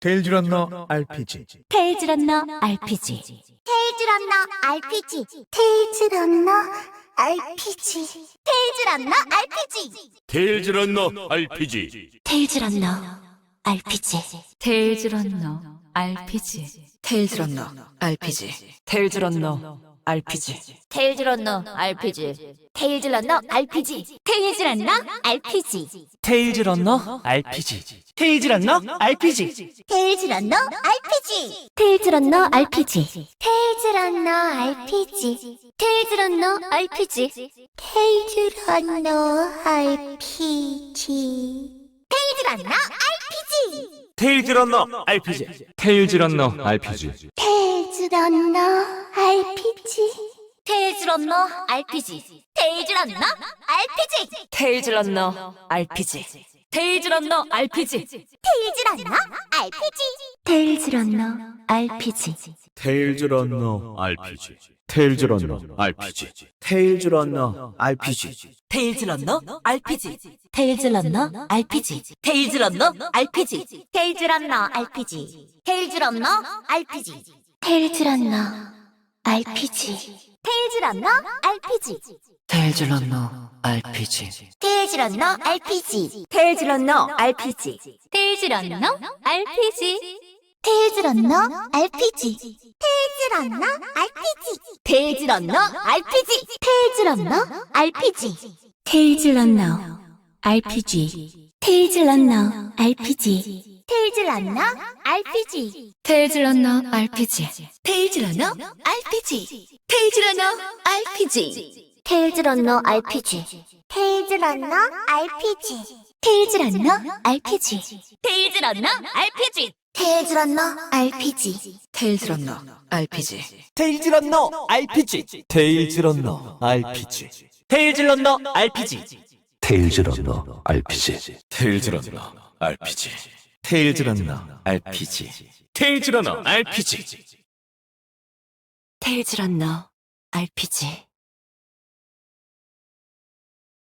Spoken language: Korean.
테일즈 런너 RPG 테일즈 런너 RPG 테일즈 런너 RPG 테일즈 런너 RPG 테일즈 런너 RPG 테일즈 런너 RPG 테일즈 런너 RPG 테일즈 런너 RPG 테일즈 런너 RPG 테일즈 런너 RPG 테일즈 런너 RPG 테일즈 런너 RPG 테일즈 런너 RPG 테일즈 런너 RPG 테일즈 런너 RPG 테일즈 런너 RPG 테일즈 런너 RPG 테일즈 런너 RPG 테일즈 런너 RPG 테일즈 런너 RPG 테일즈 런너 RPG 테일즈 런너 RPG 테일즈 런너 RPG 테일즈 런너 RPG 테일즈 런너 RPG 테일즈 런너 RPG 테일즈 런너 RPG 테일즈 런너 RPG 테일즈 런너 RPG 테일즈 런너 RPG 테일즈 런너 RPG 테일즈 런너 RPG 테일즈 런너 RPG 테일즈 런너 RPG 테일즈 런너 RPG 테일즈 런너 RPG 테일즈 런너 RPG 테일즈 런너 RPG 테일즈 런너 RPG 테일즈 런너 RPG 테일즈 런너 RPG 테일즈 런너 RPG 테일즈 런너 RPG 테일즈 런너 RPG 테일즈 런너 RPG 테일즈 런너 RPG 테일즈 런너 RPG 테일즈 런너 RPG 테일즈 런너 RPG 테일즈 런너 RPG 테일즈 런너 RPG 테일즈 런너 RPG 테일즈 런너 RPG 테일즈 런너 RPG 테일즈 런너 RPG 테일즈 런너 RPG 테일즈 런너 RPG 테일즈 런너 RPG 테일즈 런너 RPG 테일즈 런너 RPG 테일즈 런너 RPG 테일즈 런너 RPG 테일즈 런너 RPG 테일즈 런너 RPG 테일즈 런너 RPG 테일즈 런너 RPG 테일즈 런너 RPG 테일즈 런너 RPG